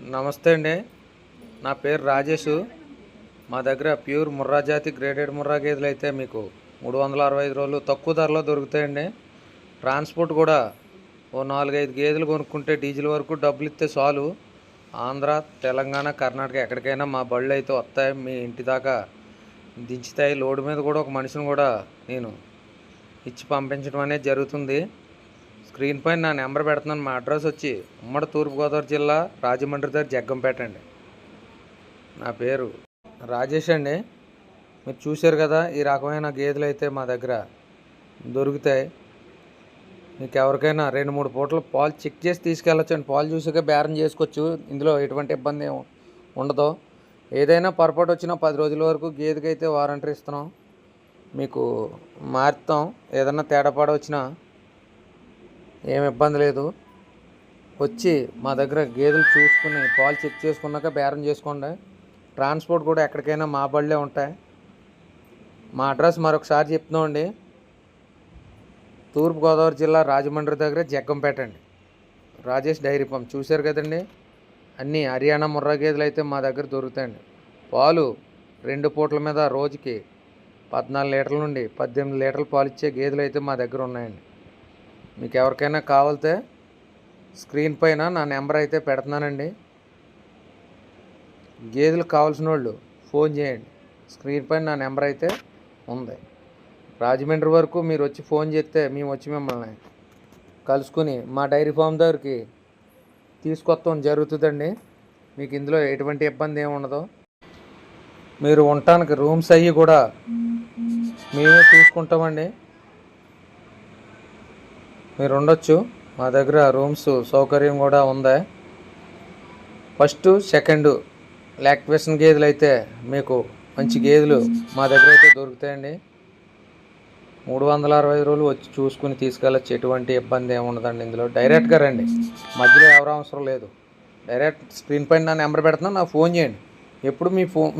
నమస్తే అండి. నా పేరు రాజేష్. మా దగ్గర ప్యూర్ ముర్రా జాతి గ్రేడెడ్ ముర్రా గేదెలు అయితే మీకు మూడు వందల అరవై ఐదు రోజులు తక్కువ ధరలో దొరుకుతాయండి. ట్రాన్స్పోర్ట్ కూడా ఓ నాలుగైదు గేదెలు కొనుక్కుంటే డీజిల్ వరకు డబ్బులు ఇస్తే చాలు. ఆంధ్ర తెలంగాణ కర్ణాటక ఎక్కడికైనా మా బళ్ళు అయితే వస్తాయి. మీ ఇంటి దాకా దించుతాయి. లోడ్ మీద కూడా ఒక మనిషిని కూడా నేను ఇచ్చి పంపించడం అనేది జరుగుతుంది. స్క్రీన్ పైన నా నెంబర్ పెడుతున్నాను. మా అడ్రస్ వచ్చి ఉమ్మడి తూర్పుగోదావరి జిల్లా రాజమండ్రి దగ్గర జగ్గంపేట అండి. నా పేరు రాజేష్ అండి. మీరు చూశారు కదా ఈ రకమైన గేదెలు అయితే మా దగ్గర దొరుకుతాయి. మీకు ఎవరికైనా రెండు మూడు పూటలు పాలు చెక్ చేసి తీసుకెళ్ళచ్చు అండి. పాలు చూసాక బేరం చేసుకోవచ్చు. ఇందులో ఎటువంటి ఇబ్బంది ఏం ఉండదు. ఏదైనా పొరపాటు వచ్చినా పది రోజుల వరకు గేదెకి అయితే వారంటీ ఇస్తున్నాం. మీకు మారుతాం. ఏదైనా తేడాపాడ వచ్చినా ఏం ఇబ్బంది లేదు. వచ్చి మా దగ్గర గేదెలు చూసుకుని పాలు చెక్ చేసుకున్నాక బేరం చేసుకోండి. ట్రాన్స్పోర్ట్ కూడా ఎక్కడికైనా మా బళ్ళే ఉంటాయి. మా అడ్రస్ మరొకసారి చెప్తున్నామండి. తూర్పుగోదావరి జిల్లా రాజమండ్రి దగ్గర జగ్గంపేట అండి. Rajesh dairy farm. చూశారు కదండి? అన్నీ హర్యానా ముర్రా గేదెలు అయితే మా దగ్గర దొరుకుతాయండి. పాలు రెండు పూటల మీద రోజుకి పద్నాలుగు లీటర్ల నుండి పద్దెనిమిది లీటర్ల పాలు ఇచ్చే గేదెలు అయితే మా దగ్గర ఉన్నాయండి. మీకు ఎవరికైనా కావాలితే స్క్రీన్ పైన నా నెంబర్ అయితే పెడుతున్నానండి. గేదెలు కావాల్సిన వాళ్ళు ఫోన్ చేయండి. స్క్రీన్ పైన నా నెంబర్ అయితే ఉంది. రాజమండ్రి వరకు మీరు వచ్చి ఫోన్ చేస్తే మేము వచ్చి మిమ్మల్ని కలుసుకుని మా డైరీ ఫామ్ దగ్గరికి తీసుకొస్తాం జరుగుతుందండి. మీకు ఇందులో ఎటువంటి ఇబ్బంది ఏమి ఉండదు. మీరు ఉండటానికి రూమ్స్ అయ్యి కూడా మేమే చూసుకుంటామండి. మీరు ఉండొచ్చు మా దగ్గర రూమ్స్ సౌకర్యం కూడా ఉంది. ఫస్ట్ సెకండ్ లాక్వేషన్ గేదెలు అయితే మీకు మంచి గేదెలు మా దగ్గర అయితే దొరుకుతాయండి. మూడు వందల అరవై రోజులు వచ్చి చూసుకుని తీసుకెళ్ళచ్చు. ఎటువంటి ఇబ్బంది ఏమి ఉండదండి ఇందులో. డైరెక్ట్గా రండి. మధ్యలో ఎవరు అవసరం లేదు. డైరెక్ట్ స్క్రీన్ పైన నా నెంబర్ పెడుతున్నా నాకు ఫోన్ చేయండి. ఎప్పుడు మీ ఫోన్